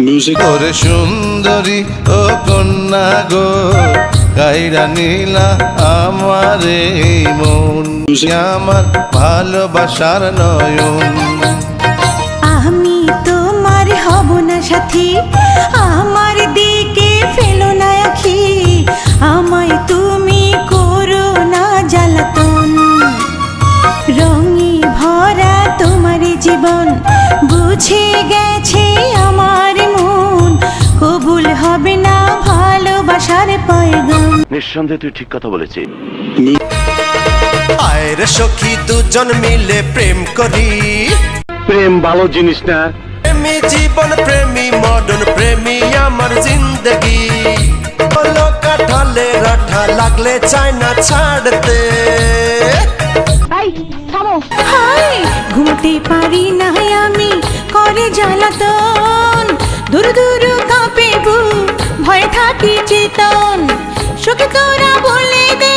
ওরে সুন্দরী ও কন্যা গো গাইরা নীলা আমার মন। আমার ভালোবাসার নয়ন। আমি তোমার হব না সাথী আমার দিকে ফেলো না আখি। আমায় তুমি করো না জ্বালাতন। রঙে ভরা তোমার জীবন বুঝে গেছে হবে না ভালোবাসার পয়গাম। নিঃসন্দেহে তুই ঠিক কথা বলেছিস। আয়ের সখী দুজন মিলে প্রেম করি। প্রেম ভালো জিনিস না। প্রেমী জীবন প্রেমী মডন প্রেমী আমার জিন্দগি। বলো কাঠালে রাঠা লাগলে চায় না ছাড়তে ঘুমতে পারি না আমি করে জ্বালাতন। চেতন সখী তোরা বলে দে।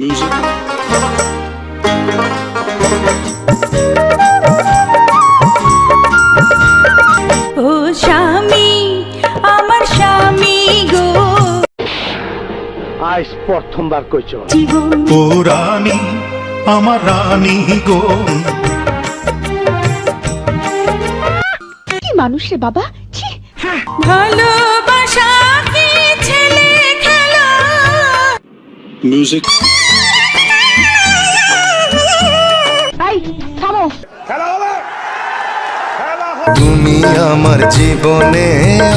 Music. ও স্বামী আমার স্বামী গো। আজ প্রথমবার কইছ। জীবন ও রানী আমার রানী গো। মানুষ রে বাবা ছি। ভালোবাসা কি ছেলে খেলা? Music. এই থামো। তুমি আমার জীবনে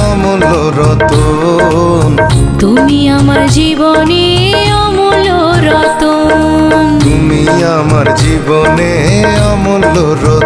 অমূল্য রতন। তুমি আমার জীবনে অমূল্য রতন। তুমি আমার জীবনে অমূল্য রতন।